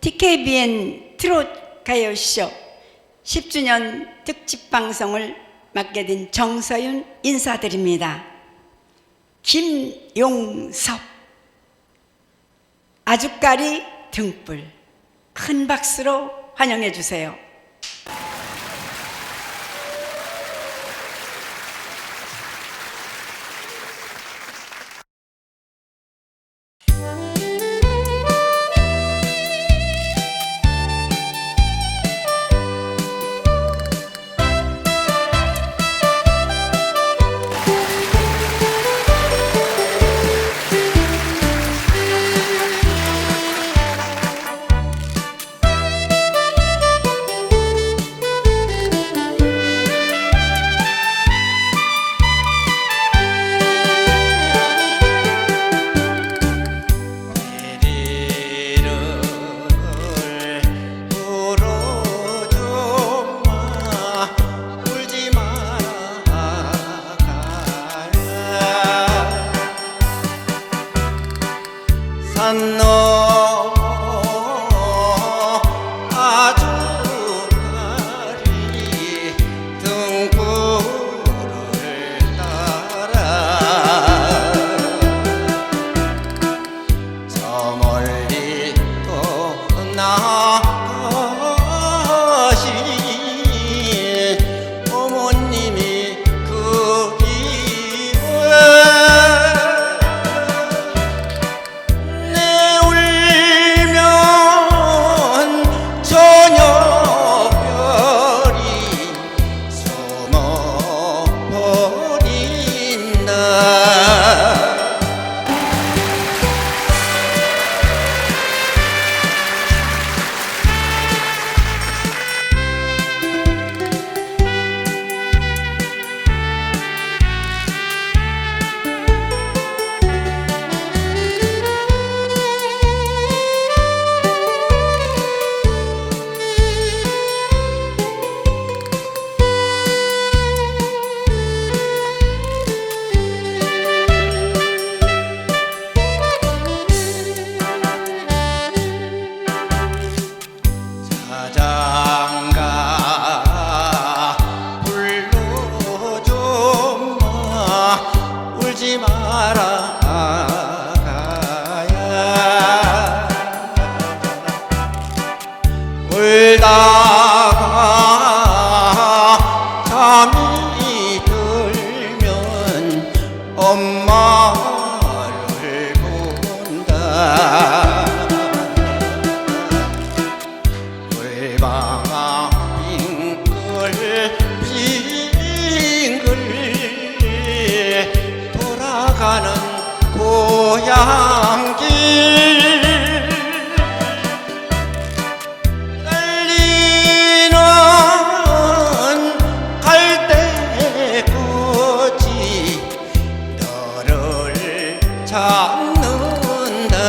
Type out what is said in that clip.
TKBN 트롯 가요쇼 10주년 특집 방송을 맡게 된 정서윤 인사드립니다. 김용섭 아주까리 등불 큰 박수로 환영해 주세요. no 고향길 떨리는 갈대꽃이 너를 찾는다.